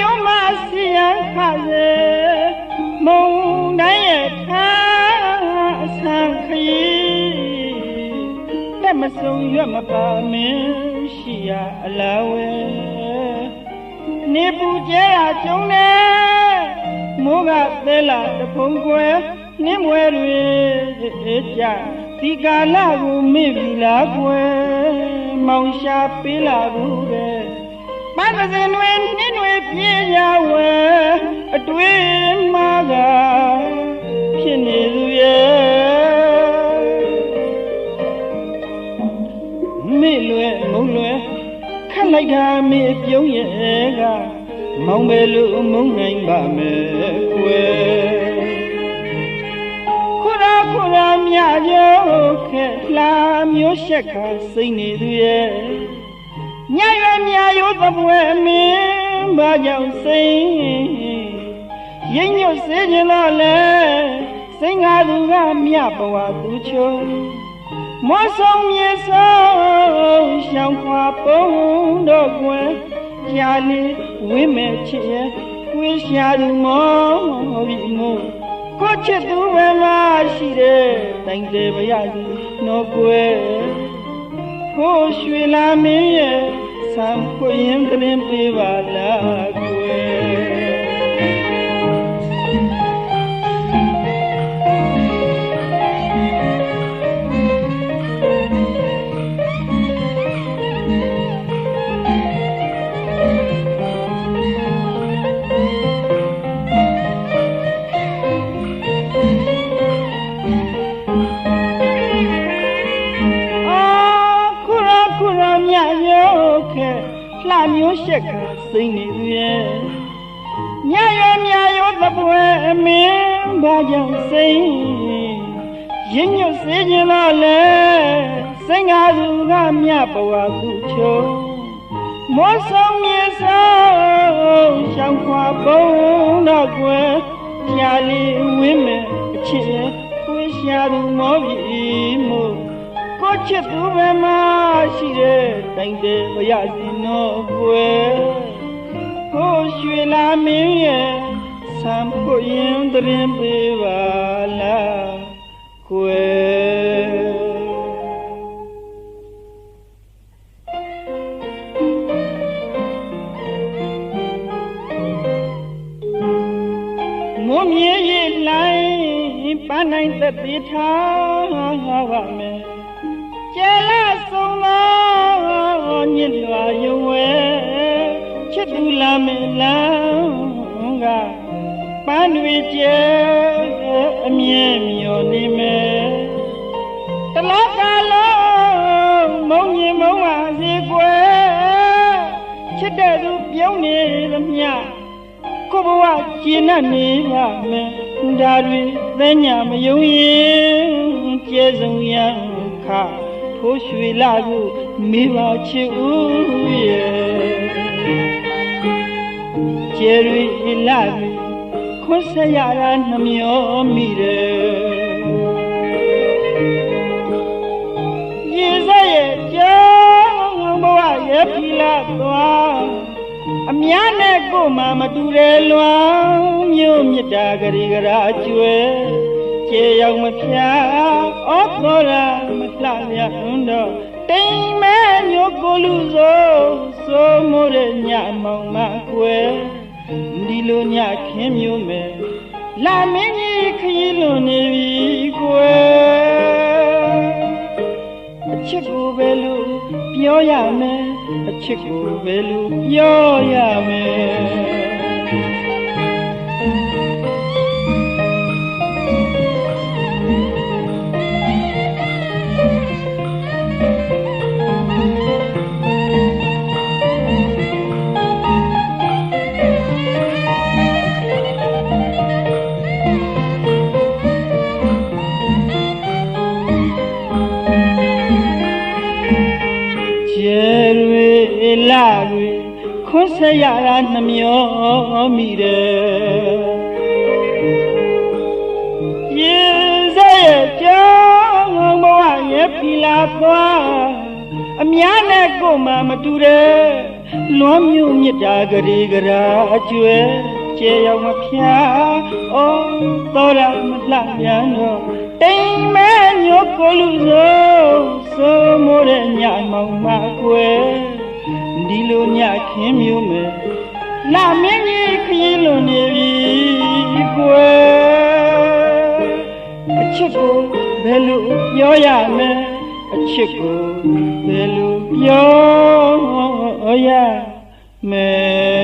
ယုံမစီရန်ခရေမုံတိုင်းရဲ့ထားအဆံခရီးလက်မစုံရွက်မပါမင်းရှိရအလာဝဲနေပူကျဲရကျုံနေမိုးကသဲလာတပုံကွယ်နှင်းမွဲတွေအေးကြဒီကာလကိုမေ့ပြီလားကွယ်မောင်ရှာပေးလာဘူးတဲ့ ပန်းစင်တွေနှင်းတွေပြေးရဝဲအတွေ့မှာကဖြစ်နေသူရဲ့မေ့လွယ်မုံလွယ်ခက်လိုက်တာမေ့ပြုံးရဲ့ကမောင်ပဲလို့မုံနိုင်ပါမယ်ကွယ်ခုရခုရမြရောခဲ့လာမျိုးရှက်ကစိတ်နေသူရဲ့ ညရွယ်မြရောသပွဲမင်းဘာကြောင့်စိတ်ရိမ့်ညွတ်စေခြင်းတော့လေစိတ်ငါသူကမြဘဝသူချုံမောဆောင်မြေဆောင်ရှောင်းခွာပုံတော့ကွယ်ကြာလေးဝိမဲ့ချစ်ရဲ့ဝိရှာသူမောပြီးမို့ကိုချစ်သူပဲမရှိတဲ့တိုင်တယ်မရစီနော်ကွယ်ကိုရွှေလာမင်း ရဲ့ဆံခွရင်တရင်ပေးပါလား က်ကစိမ့်နေသူရဲ့ညရောမြရောသပွဲအမင်းဘာကြောင့်စိမ့်ရင်းညွတ်စေခြင်းတော့လေစိတ်ငါသူကမြဘဝသူချုံမောဆောင်မြေဆောင်ရှောင်းခွာပုံတော့ကွယ်ကြာလီဝင်းမဲ့အချစ်ဝိရှာသူမောပြီမို့ ကိုချစ်သူပဲမရှိတဲ့တိုင်တယ်မရစီတော့ကွယ်ဟိုရွှေလာမင်းရဲ့ဆံဖို့ရင်တရင်ပေးပါလားကွယ်မုံမြေကြီးလိုက်ပန်းနိုင်သက်သေးထားပါမယ် သောညစ်လွာယုံဝဲချစ်သူလာမလန်းကပန်းတွေကျဲအမြဲမျောနေမယ်တလောကလုံးမုံရင်မုံပါစေကွယ်ချစ်တဲ့သူပြုံးနေသမျှကိုဘဝကျဉ်းနေပါမယ်ဒါတွေသညာမယုံရင်ကျဲဆုံးရန်ခါ ဖိုးရွှေလာကိုမိဘချစ်ဦးရဲ့ကျယ်ရီလာပြီခွန်းဆက်ရတာနှမျောမိတယ်ရေစရဲ့ကြောင်းဘဝရဲ့ဖီလာသွားအများနဲ့ကိုမှမတူတယ်လွမ်းမြို့မြစ်တာဂရီဂရာကျွဲ ကျေရောက်မဖြာဩသောရမလှမြတ်တော့တိမ်မဲညိုကိုလူစိုးစိုးမိုးတဲ့ညမောင်မကွယ်ဒီလိုညခင်းမျိုးမဲ့လာမင်းကြီးခရီးလွန်နေပြီကွယ်အချစ်ကိုပဲလို့ပြောရမယ်အချစ်ကိုပဲလို့ပြောရမယ် ကျယ်တွေလာတွေခွန်းဆက်ရတာနှမျောမိတယ်ရေစရဲ့ကြောင်းဘဝရဲ့ဖီလာသွားအများနဲ့ကိုမှမတူတဲ့လွမ်းမြို့မြစ်တာဂရီဂရာအကျွဲကျေရောက်မဖျားဩသောရမလှပြန်တော့ တိမ်မဲညိုကိုလူစိုးစိုးမိုးတဲ့ညမောင်မကွယ်ဒီလိုညခင်းမျိုးမယ်လာမင်းကြီးခရီးလွန်နေပြီကွယ်အချစ်ကိုဘယ်လိုပြောရမလဲအချစ်ကိုဘယ်လိုပြောရမလဲ